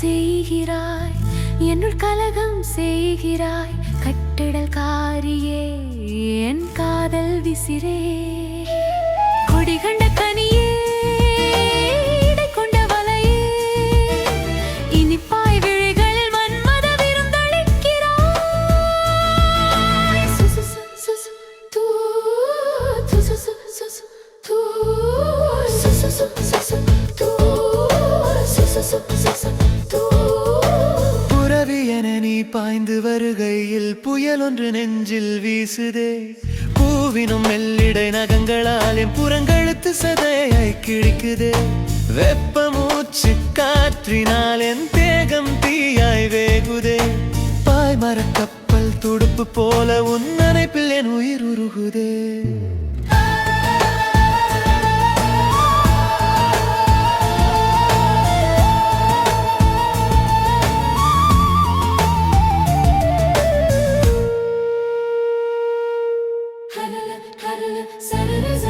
செய்கிறாய் என்னுள் கலகம் செய்கிறாய் கட்டிடல் காரியே என் காதல் விசிறே கொடிகண்ட கனியே so, so, so, so. பாய்ந்து வருகையில் புயல் ஒன்று நெஞ்சில் வீசுதே. பூவினும் மெல்லிடை நகங்களால் என் புறங்கழுத்து சதையை கிழிக்குதே. வெப்ப மூச்சு காற்றினால் என் தேகம் தீயாய் வேகுதே. பாய்மர கப்பல் துடுப்பு போல உன் நினைப்பில் என் உயிர் உருகுதே. citizens.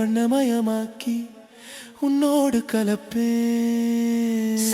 வண்ணமயமாக்கி உன்னோடு கலப்பேன்.